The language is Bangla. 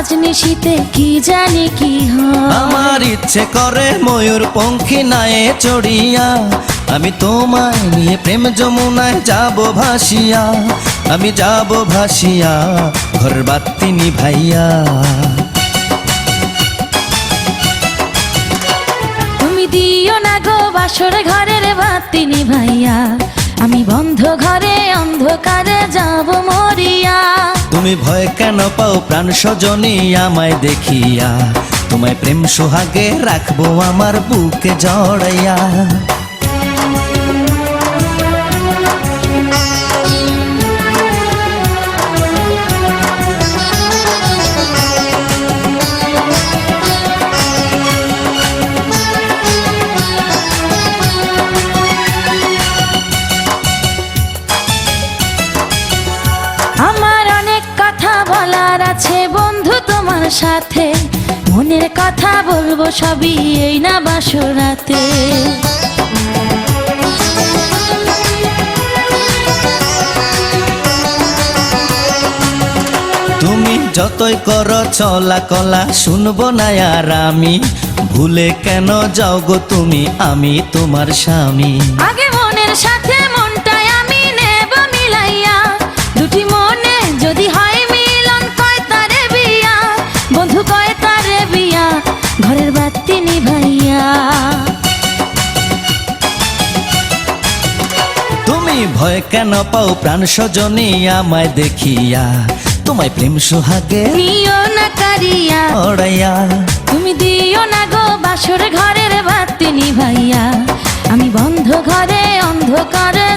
আজ নিশীতে কি জানি কি হয়। আমার ইচ্ছে করে ময়ূর পঙ্খী নায়ে চড়িয়া আমি তোমায় নিয়ে প্রেম যমুনায় যাব ভাসিয়া আমি যাব ভাসিয়া ঘর বাতি নিভাইয়া। তুমি দিও না গো বাসর ঘরের বাতি নিভাইয়া আমি বন্ধ ঘরে অন্ধকারে যাব মরিয়া। তুমি ভয় কেন পাও প্রাণ সজনী আমায় দেখিয়া? তোমায় প্রেম সোহাগে রাখব আমার বুকে জড়াইয়া। সাথে। মনের কথা বলব সবই এই না বাসরাতে তুমি যতই করো চলা কলা শুনব না আর আমি। ভুলে কেন যাও গো তুমি আমি তোমার স্বামী। আগে মনের সাথে কেন পাও প্রাণ সজনী আমায় দেখিয়া? তোমায় প্রেম সোহাগে নিও না কারিয়া। ওড়াইয়া তুমি দিও না গো বাসর ঘরের বাতি নিভাইয়া। আমি বন্ধ ঘরে অন্ধকারে